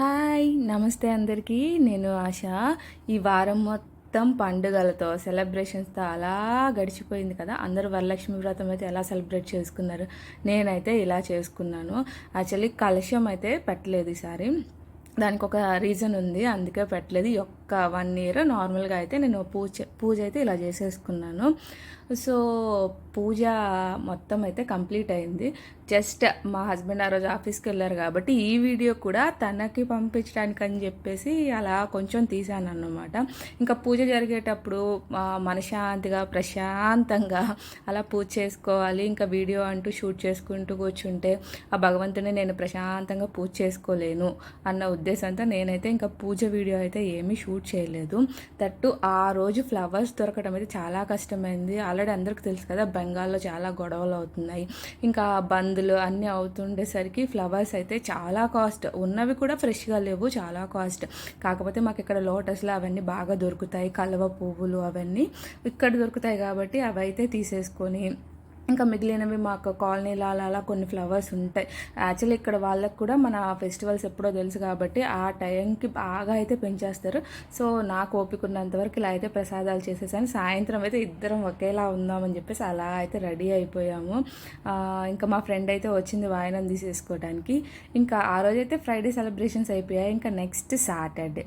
Hi నమస్తే అందరికీ. నేను ఆశ. ఈ వారం మొత్తం పండుగలతో సెలబ్రేషన్స్తో అలా గడిచిపోయింది కదా. అందరూ వరలక్ష్మి వ్రతం అయితే ఎలా సెలబ్రేట్ చేసుకున్నారు? నేనైతే ఇలా చేసుకున్నాను. యాక్చువల్లీ కలశం అయితే పెట్టలేదు ఈసారి. దానికి ఒక రీజన్ ఉంది అందుకే పెట్టలేదు. ఒక వన్ ఇయర్ నార్మల్గా అయితే నేను పూజ పూజ అయితే ఇలా చేసేసుకున్నాను. సో పూజ మొత్తం అయితే కంప్లీట్ అయింది. జస్ట్ మా హస్బెండ్ ఆ రోజు ఆఫీస్కి వెళ్ళారు కాబట్టి ఈ వీడియో కూడా తనకి పంపించడానికి అని చెప్పేసి అలా కొంచెం తీశాను అన్నమాట ఇంకా పూజ జరిగేటప్పుడు మనశ్శాంతిగా ప్రశాంతంగా అలా పూజ చేసుకోవాలి ఇంకా వీడియో అంటూ షూట్ చేసుకుంటూ కూర్చుంటే ఆ భగవంతుని నేను ప్రశాంతంగా పూజ చేసుకోలేను అన్న ఉద్దేశంతో నేనైతే ఇంకా పూజ వీడియో అయితే ఏమీ షూట్ చేయలేదు. దట్టు ఆ రోజు ఫ్లవర్స్ దొరకడం అయితే చాలా కష్టమైంది. ఆల్రెడీ అందరికీ తెలుసు కదా బెంగాల్లో చాలా గొడవలు అవుతున్నాయి. ఇంకా బందులు అన్నీ అవుతుండేసరికి ఫ్లవర్స్ అయితే చాలా కాస్ట్ ఉన్నవి కూడా ఫ్రెష్గా లేవు చాలా కాస్ట్. కాకపోతే మాకు ఇక్కడ లోటస్లు అవన్నీ బాగా దొరుకుతాయి. కలువ పువ్వులు అవన్నీ ఇక్కడ దొరుకుతాయి కాబట్టి అవి అయితే తీసేసుకొని ఇంకా మిగిలినవి మాకు కాలనీలో అలా అలా కొన్ని ఫ్లవర్స్ ఉంటాయి. యాక్చువల్లీ ఇక్కడ వాళ్ళకి కూడా మన ఫెస్టివల్స్ ఎప్పుడో తెలుసు కాబట్టి ఆ టైంకి బాగా అయితే పెంచేస్తారు. సో నాకు ఓపిక ఉన్నంత వరకు ఇలా అయితే ప్రసాదాలు చేసేసాను. సాయంత్రం అయితే ఇద్దరం ఒకేలా ఉందామని చెప్పేసి అలా అయితే రెడీ అయిపోయాము. ఇంకా మా ఫ్రెండ్ అయితే వచ్చింది వాయనం తీసేసుకోవడానికి ఇంకా ఆ రోజైతే ఫ్రైడే సెలబ్రేషన్స్ అయిపోయాయి. ఇంకా నెక్స్ట్ సాటర్డే.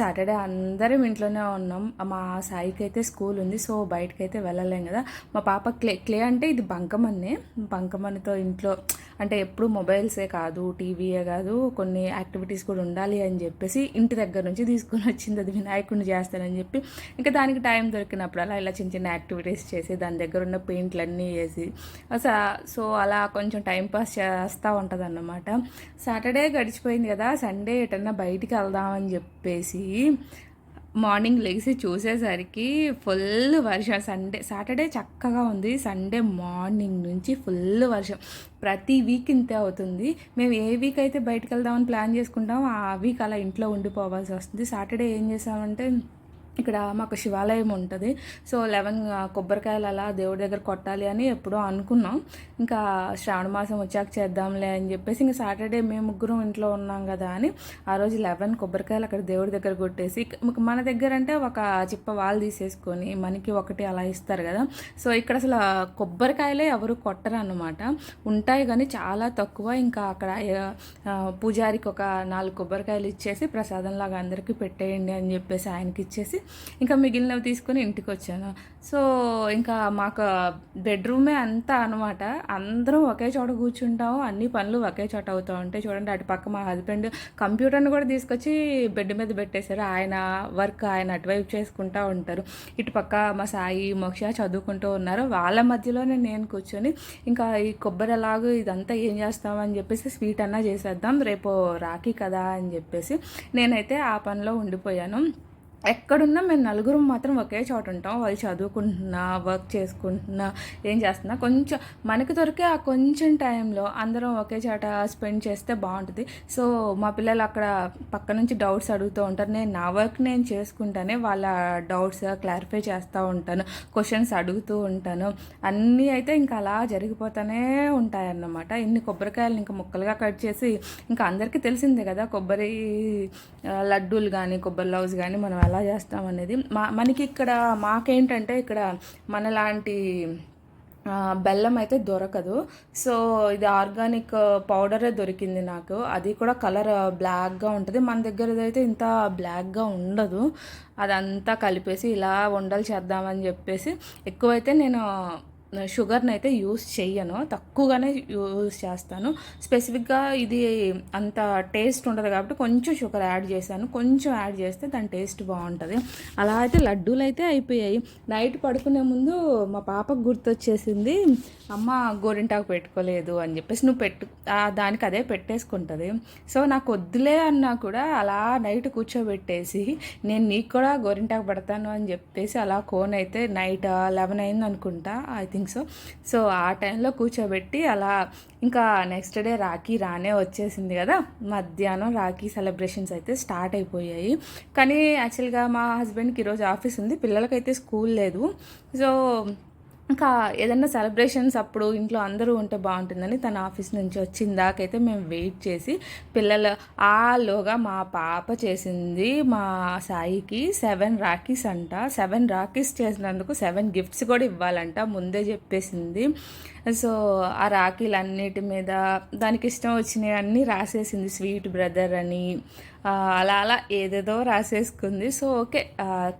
సాటర్డే అందరం ఇంట్లోనే ఉన్నాం. మా సాయికి అయితే స్కూల్ ఉంది. సో బయటకైతే అయితే వెళ్ళలేం కదా. మా పాప క్లే క్లే అంటే ఇది బంకమన్నే. బంకమన్నితో ఇంట్లో అంటే ఎప్పుడు మొబైల్సే కాదు టీవీయే కాదు కొన్ని యాక్టివిటీస్ కూడా ఉండాలి అని చెప్పేసి ఇంటి దగ్గర నుంచి తీసుకొని వచ్చింది అది వినాయకుడిని చేస్తానని చెప్పి. ఇంకా దానికి టైం దొరికినప్పుడు అలా ఇలా చిన్న చిన్న యాక్టివిటీస్ చేసి దాని దగ్గర ఉన్న పెయింట్లు అన్నీ వేసి అసలు సో అలా కొంచెం టైం పాస్ చేస్తూ ఉంటుంది అన్నమాట సాటర్డే గడిచిపోయింది కదా సండే ఎటన్నా బయటికి వెళ్దామని చెప్పేసి మార్నింగ్ లెగిసి చూసేసరికి ఫుల్ వర్షం. సండే సాటర్డే చక్కగా ఉంది. సండే మార్నింగ్ నుంచి ఫుల్ వర్షం. ప్రతి వీక్ ఇంతే అవుతుంది. మేము ఏ వీక్ అయితే బయటకు వెళ్దామని ప్లాన్ చేసుకుంటాం ఆ వీక్ అలా ఇంట్లో ఉండిపోవాల్సి వస్తుంది. సాటర్డే ఏం చేసామంటే ఇక్కడ మాకు శివాలయం ఉంటుంది. సో లెవెన్ కొబ్బరికాయలు అలా దేవుడి దగ్గర కొట్టాలి అని ఎప్పుడో అనుకున్నాం. ఇంకా శ్రావణ మాసం వచ్చాక చేద్దాంలే అని చెప్పేసి ఇంకా సాటర్డే మేము ముగ్గురం ఇంట్లో ఉన్నాం కదా అని ఆ రోజు లెవెన్ కొబ్బరికాయలు అక్కడ దేవుడి దగ్గర కొట్టేసి మన దగ్గర అంటే ఒక చిప్ప వాళ్ళు తీసేసుకొని మనకి ఒకటి అలా ఇస్తారు కదా. సో ఇక్కడ అసలు కొబ్బరికాయలే ఎవరు కొట్టరు అన్నమాట ఉంటాయి కానీ చాలా తక్కువ. ఇంకా అక్కడ పూజారికి ఒక నాలుగు కొబ్బరికాయలు ఇచ్చేసి ప్రసాదంలాగా అందరికీ పెట్టేయండి అని చెప్పేసి ఆయనకి ఇచ్చేసి ఇంకా మిగిలినవి తీసుకొని ఇంటికి వచ్చాను సో ఇంకా మాకు బెడ్రూమే అంతా అనమాట. అందరం ఒకే చోట కూర్చుంటాము అన్ని పనులు ఒకే చోట అవుతూ ఉంటాయి. చూడండి అటు పక్క మా హస్బెండ్ కంప్యూటర్ని కూడా తీసుకొచ్చి బెడ్ మీద పెట్టేశారు. ఆయన వర్క్ ఆయన అటువైపు చేసుకుంటూ ఉంటారు. ఇటు పక్క మా సాయి మోక్ష చదువుకుంటూ ఉన్నారు. వాళ్ళ మధ్యలోనే నేను కూర్చొని ఇంకా ఈ కొబ్బరి ఎలాగో ఇదంతా ఏం చేస్తామని చెప్పేసి స్వీట్ అన్నా చేసేద్దాం రేపు రాఖీ కదా అని చెప్పేసి నేనైతే ఆ పనిలో ఉండిపోయాను. ఎక్కడున్నా మేము నలుగురం మాత్రం ఒకే చోట ఉంటాం. వాళ్ళు చదువుకుంటున్నా వర్క్ చేసుకుంటున్నా ఏం చేస్తున్నా. కొంచెం మనకు దొరికే ఆ కొంచెం టైంలో అందరం ఒకే చోట స్పెండ్ చేస్తే బాగుంటుంది. సో మా పిల్లలు అక్కడ పక్క నుంచి డౌట్స్ అడుగుతూ ఉంటారు. నేను నా వర్క్ నేను చేసుకుంటానే వాళ్ళ డౌట్స్ క్లారిఫై చేస్తూ ఉంటాను. క్వశ్చన్స్ అడుగుతూ ఉంటాను. అన్నీ అయితే ఇంకా అలా జరిగిపోతూనే ఉంటాయన్నమాట. ఇన్ని కొబ్బరికాయలు ఇంకా ముక్కలుగా కట్ చేసి ఇంకా అందరికీ తెలిసిందే కదా కొబ్బరి లడ్డూలు కానీ కొబ్బరి లవ్స్ కానీ మనం ఎలా చేస్తాం అనేది. మా మనకి ఇక్కడ మాకేంటంటే ఇక్కడ మనలాంటి బెల్లం అయితే దొరకదు. సో ఇది ఆర్గానిక్ పౌడరే దొరికింది నాకు. అది కూడా కలర్ బ్లాక్గా ఉంటుంది. మన దగ్గర అయితే ఇంత బ్లాక్గా ఉండదు. అదంతా కలిపేసి ఇలా వండలు చేద్దామని చెప్పేసి ఎక్కువైతే నేను షుగర్ని అయితే యూస్ చెయ్యను. తక్కువగానే యూస్ చేస్తాను. స్పెసిఫిక్గా ఇది అంత టేస్ట్ ఉండదు కాబట్టి కొంచెం షుగర్ యాడ్ చేశాను. కొంచెం యాడ్ చేస్తే దాని టేస్ట్ బాగుంటుంది. అలా అయితే లడ్డూలు అయితే అయిపోయాయి. నైట్ పడుకునే ముందు మా పాపకు గుర్తొచ్చేసింది అమ్మ గోరింటాకు పెట్టుకోలేదు అని చెప్పేసి నువ్వు పెట్టు దానికి అదే పెట్టేసుకుంటుంది. సో నాకు వద్దులే అన్నా కూడా అలా నైట్ కూర్చోబెట్టేసి నేను నీకు కూడా గోరింటాకు పెడతాను అని చెప్పేసి అలా కోన్ అయితే నైట్ లెవెన్ అయింది అనుకుంటా ఐ థింక్ సో సో ఆ టైంలో కూర్చోబెట్టి అలా ఇంకా నెక్స్ట్ డే రాఖీ రానే వచ్చేసింది కదా. మధ్యాహ్నం రాఖీ సెలబ్రేషన్స్ అయితే స్టార్ట్ అయిపోయాయి. కానీ యాక్చువల్గా మా హస్బెండ్కి ఈరోజు ఆఫీస్ ఉంది. పిల్లలకైతే స్కూల్ లేదు. సో ఇంకా ఏదన్నా సెలబ్రేషన్స్ అప్పుడు ఇంట్లో అందరూ ఉంటే బాగుంటుందని తన ఆఫీస్ నుంచి వచ్చిన దాకైతే మేము వెయిట్ చేసి పిల్లలు ఆలోగా మా పాప చేసింది మా సాయికి సెవెన్ రాకీస్ అంట. సెవెన్ రాకీస్ చేసినందుకు సెవెన్ గిఫ్ట్స్ కూడా ఇవ్వాలంట. ముందే చెప్పేసింది. సో ఆ రాఖీలన్నిటి మీద దానికి ఇష్టం వచ్చినవి అన్నీ రాసేసింది స్వీట్ బ్రదర్ అని అలా అలా ఏదేదో రాసేసుకుంది. సో ఓకే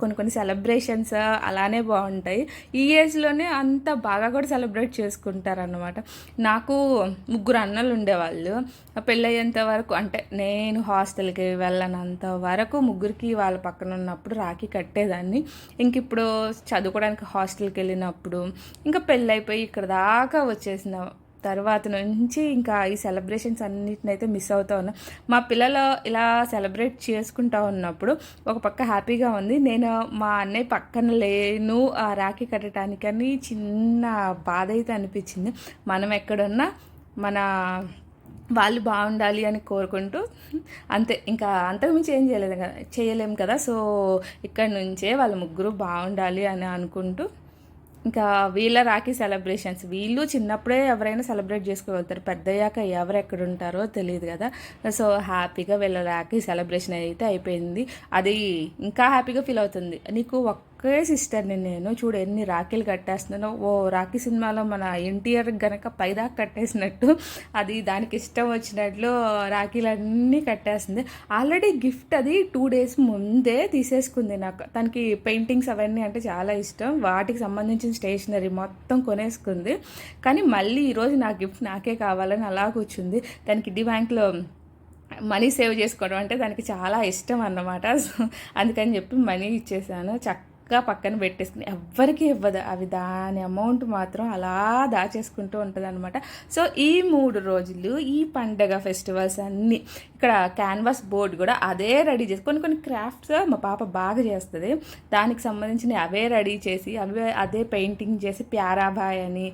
కొన్ని కొన్ని సెలబ్రేషన్స్ అలానే బాగుంటాయి. ఈ ఏజ్లోనే అంత బాగా కూడా సెలబ్రేట్ చేసుకుంటారనమాట నాకు ముగ్గురు అన్నలు ఉండేవాళ్ళు. పెళ్ళయ్యేంత వరకు అంటే నేను హాస్టల్కి వెళ్ళనంత వరకు ముగ్గురికి వాళ్ళ పక్కన ఉన్నప్పుడు రాఖీ కట్టేదాన్ని. ఇంక ఇప్పుడు చదువుకోవడానికి హాస్టల్కి వెళ్ళినప్పుడు ఇంకా పెళ్ళైపోయి ఇక్కడ దాకా వచ్చేసిన తర్వాత నుంచి ఇంకా ఈ సెలబ్రేషన్స్ అన్నిటిని అయితే మిస్ అవుతూ ఉన్నా. మా పిల్లలు ఇలా సెలబ్రేట్ చేసుకుంటా ఉన్నప్పుడు ఒక పక్క హ్యాపీగా ఉంది. నేను మా అన్నయ్య పక్కన లేను. ఆ రాఖీ కట్టడానికని చిన్న బాధ అయితే అనిపించింది. మనం ఎక్కడున్నా మన వాళ్ళు బాగుండాలి అని కోరుకుంటూ అంతే. ఇంకా అంతకుమించి ఏం చేయలేదు కదా చేయలేము కదా. సో ఇక్కడ నుంచే వాళ్ళ ముగ్గురు బాగుండాలి అని అనుకుంటూ ఇంకా వీళ్ళ రాఖీ సెలబ్రేషన్స్. వీళ్ళు చిన్నప్పుడే ఎవరైనా సెలబ్రేట్ చేసుకోగలుగుతారు. పెద్దయ్యాక ఎవరు ఎక్కడ ఉంటారో తెలియదు కదా. సో హ్యాపీగా వీళ్ళ రాఖీ సెలబ్రేషన్ అయితే అయిపోయింది. అది ఇంకా హ్యాపీగా ఫీల్ అవుతుంది. నీకు ఒక్క ఒకే సిస్టర్ని నేను. చూడు ఎన్ని రాఖీలు కట్టేస్తున్నానో. ఓ రాఖీ సినిమాలో మన ఎన్టీఆర్ గనక పైదాకా కట్టేసినట్టు. అది దానికి ఇష్టం వచ్చినట్లు రాఖీలన్నీ కట్టేస్తుంది. ఆల్రెడీ గిఫ్ట్ అది టూ డేస్ ముందే తీసేసుకుంది నాకు. తనకి పెయింటింగ్స్ అవన్నీ అంటే చాలా ఇష్టం. వాటికి సంబంధించిన స్టేషనరీ మొత్తం కొనేసుకుంది. కానీ మళ్ళీ ఈరోజు నా గిఫ్ట్ నాకే కావాలని అలా కూర్చుంది. దానికి డి బ్యాంక్లో మనీ సేవ్ చేసుకోవడం అంటే దానికి చాలా ఇష్టం అన్నమాట. సో అందుకని చెప్పి మనీ ఇచ్చేసాను. చక్క చక్కగా పక్కన పెట్టేసుకుని ఎవ్వరికి ఇవ్వదు. అవి దాని అమౌంట్ మాత్రం అలా దాచేసుకుంటూ ఉంటుంది అనమాట సో ఈ మూడు రోజులు ఈ పండగ ఫెస్టివల్స్ అన్నీ ఇక్కడ క్యాన్వాస్ బోర్డు కూడా అదే రెడీ చేసి కొన్ని కొన్ని క్రాఫ్ట్స్ మా పాప బాగా చేస్తుంది. దానికి సంబంధించిన అవే రెడీ చేసి అవే అదే పెయింటింగ్ చేసి ప్యారాబాయ్ అని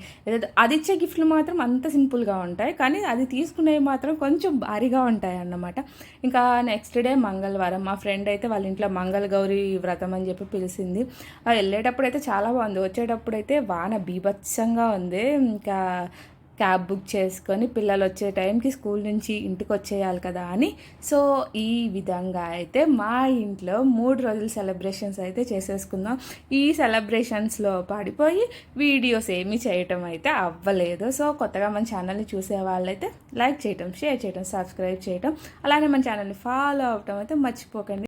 అది ఇచ్చే గిఫ్ట్లు మాత్రం అంత సింపుల్గా ఉంటాయి. కానీ అది తీసుకునేవి మాత్రం కొంచెం భారీగా ఉంటాయి అన్నమాట. ఇంకా నెక్స్ట్ డే మంగళవారం మా ఫ్రెండ్ అయితే వాళ్ళ ఇంట్లో మంగళ గౌరీ వ్రతం అని చెప్పి పిలిచింది. వెళ్ళేటప్పుడు అయితే చాలా బాగుంది. వచ్చేటప్పుడు అయితే వాన బీభత్సంగా ఉంది. ఇంకా క్యాబ్ బుక్ చేసుకొని పిల్లలు వచ్చే టైంకి స్కూల్ నుంచి ఇంటికి వచ్చేయాలి కదా అని. సో ఈ విధంగా అయితే మా ఇంట్లో మూడు రోజులు సెలబ్రేషన్స్ అయితే చేసేసుకుందాం. ఈ సెలబ్రేషన్స్లో పడిపోయి వీడియోస్ ఏమీ చేయటం అయితే అవ్వలేదు. సో కొత్తగా మన ఛానల్ని చూసే వాళ్ళైతే లైక్ చేయటం షేర్ చేయటం సబ్స్క్రైబ్ చేయటం. అలానే మన ఛానల్ని ఫాలో అవటం అయితే మర్చిపోకండి.